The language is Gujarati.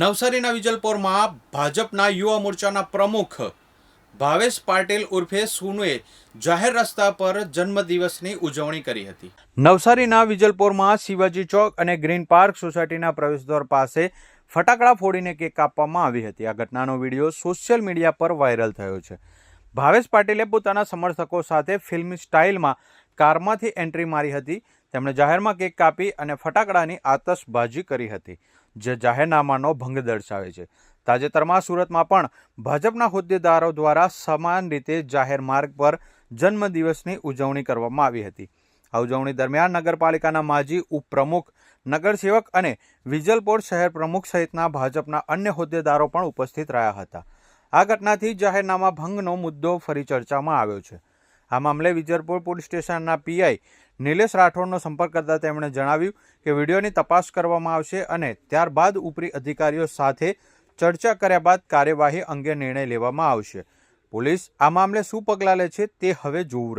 નવસારીના વિજલપોરમાં ભાજપના યુવા મોરચાના પ્રમુખ ભાવેશ પાટીલ ઉર્ફે સુનુએ જાહેર રસ્તા પર જન્મદિવસની ઉજવણી કરી હતી. નવસારીના વિજલપોરમાં શિવાજી ચોક અને ગ્રીન પાર્ક સોસાયટીના પ્રવેશદ્વાર પાસે ફટાકડા ફોડીને કેક કાપવામાં આવી હતી. આ ઘટનાનો વીડિયો સોશિયલ મીડિયા પર વાયરલ થયો છે. ભાવેશ પાટીલે પોતાના સમર્થકો સાથે ફિલ્મી સ્ટાઇલમાં કારમાંથી એન્ટ્રી મારી હતી. તેમણે જાહેરમાં કેક કાપી અને ફટાકડાની આતશબાજી કરી હતી, જે જાહેરનામાનો ભંગ દર્શાવે છે. તાજેતરમાં સુરતમાં પણ ભાજપના હોદ્દેદારો દ્વારા સમાન રીતે જાહેર માર્ગ પર જન્મદિવસની ઉજવણી કરવામાં આવી હતી. આ ઉજવણી દરમિયાન નગરપાલિકાના માજી ઉપપ્રમુખ, નગરસેવક અને વિજલપોર શહેર પ્રમુખ સહિતના ભાજપના અન્ય હોદ્દેદારો પણ ઉપસ્થિત રહ્યા હતા. આ ઘટનાથી જાહેરનામા ભંગનો મુદ્દો ફરી ચર્ચામાં આવ્યો છે. આ મામલે વિજલપોર પોલીસ સ્ટેશનના પીઆઈ નિલેશ રાઠોડનો સંપર્ક કરતાં તેમણે જણાવ્યું કે વિડીયોની તપાસ કરવામાં આવશે અને ત્યારબાદ ઉપરી અધિકારીઓ સાથે ચર્ચા કર્યા બાદ કાર્યવાહી અંગે નિર્ણય લેવામાં આવશે. પોલીસ આ મામલે શું પગલાં લે છે તે હવે જોવું